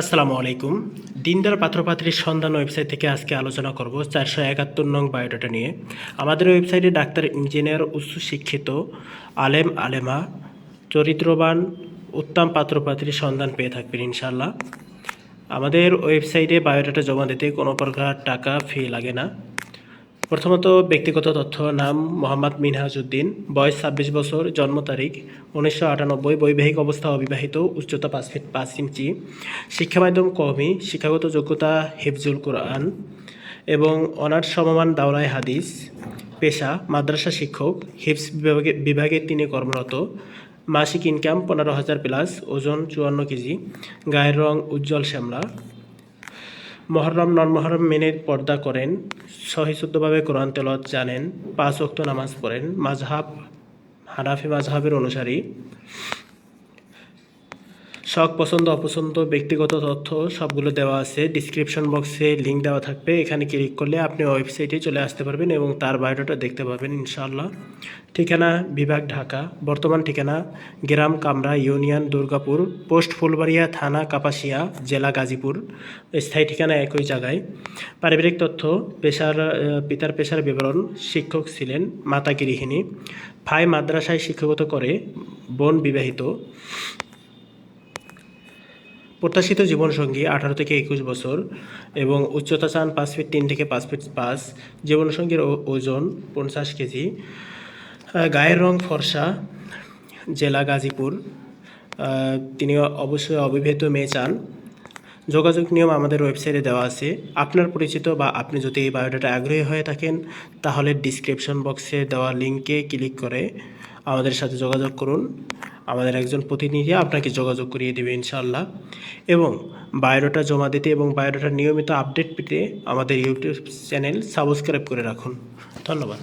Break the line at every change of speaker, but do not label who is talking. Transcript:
আসসালামু আলাইকুম। দিনদার পাত্রপাত্রীর সন্ধান ওয়েবসাইট থেকে আজকে আলোচনা করব চারশো একাত্তর নং বায়োডাটা নিয়ে। আমাদের ওয়েবসাইটে ডাক্তার, ইঞ্জিনিয়ার উচ্চ শিক্ষিত আলেম, আলেমা, চরিত্রবান, উত্তম পাত্রপাত্রীর সন্ধান পেয়ে থাকবেন ইনশাল্লাহ আমাদের ওয়েবসাইটে বায়োডাটা জমা দিতে কোনো প্রকার টাকা ফি লাগে না। প্রথমত ব্যক্তিগত তথ্য, নাম মোহাম্মদ মিনহাজউদ্দিন বয়স ছাব্বিশ বছর, জন্ম তারিখ উনিশশো আটানব্বই, বৈবাহিক অবস্থা অবিবাহিত, উচ্চতা পাঁচ ফিট পাঁচ ইঞ্চি, শিক্ষা মাধ্যম কওমি, শিক্ষাগত যোগ্যতা হেফজুল কোরআন এবং অনার্স সমমান দাওরায় হাদিস, পেশা, মাদ্রাসা শিক্ষক হিপস বিভাগে বিভাগে তিনি কর্মরত, মাসিক ইনকাম পনেরো হাজার প্লাস ওজন চুয়ান্ন কেজি, গায়ের রং উজ্জ্বল শ্যামলা। মহরম নন মহরম মেনে পর্দা করেন। সহিশুদ্ধভাবে কোরআন তেলত জানেন। পাঁচ অক্ত নামাজ পড়েন। মাঝহাব হানাফি মাঝহাবের অনুসারী। শখ, পছন্দ, অপছন্দ, ব্যক্তিগত তথ্য সবগুলো দেওয়া আছে। ডিসক্রিপশন বক্সে লিঙ্ক দেওয়া থাকবে। এখানে ক্লিক করলে আপনি ওয়েবসাইটে চলে আসতে পারবেন এবং তার বায়োডাটা দেখতে পাবেন ইনশাআল্লাহ। ঠিকানা, বিভাগ, ঢাকা। বর্তমান ঠিকানা, গ্রাম, কামরা, ইউনিয়ন, দুর্গাপুর। পোস্ট ফুলবাড়িয়া থানা, কাপাসিয়া, জেলা, গাজীপুর। স্থায়ী ঠিকানা একই জায়গায়। পারিবারিক তথ্য, পেশার পিতার পেশার বিবরণ, শিক্ষক ছিলেন, মাতা গৃহিণী। ভাই মাদ্রাসায় শিক্ষকতা করে, বোন বিবাহিত। প্রত্যাশিত জীবনসঙ্গী আঠারো থেকে একুশ বছর এবং উচ্চতা চান পাঁচ ফিট তিন থেকে পাঁচ ফিট পাঁচ। জীবনসঙ্গীর ওজন পঞ্চাশ কেজি। গায়ের রং ফর্সা, জেলা গাজীপুর। তিনি অবশ্যই অবিবাহিত মেয়ে চান। যোগাযোগ নিয়ম আমাদের ওয়েবসাইটে দেওয়া আছে। আপনার পরিচিত বা আপনি যদি এই বায়োডাটা আগ্রহী হয়ে থাকেন, তাহলে ডিসক্রিপশন বক্সে দেওয়া লিঙ্কে ক্লিক করে আমাদের সাথে যোগাযোগ করুন। আমাদের একজন প্রতিনিধি আপনাকে যোগাযোগ করিয়ে দেবে ইনশাল্লাহ এবং বায়োডাটা জমা দিতে এবং বায়োডাটার নিয়মিত আপডেট পেতে আমাদের ইউটিউব চ্যানেল সাবস্ক্রাইব করে রাখুন। ধন্যবাদ।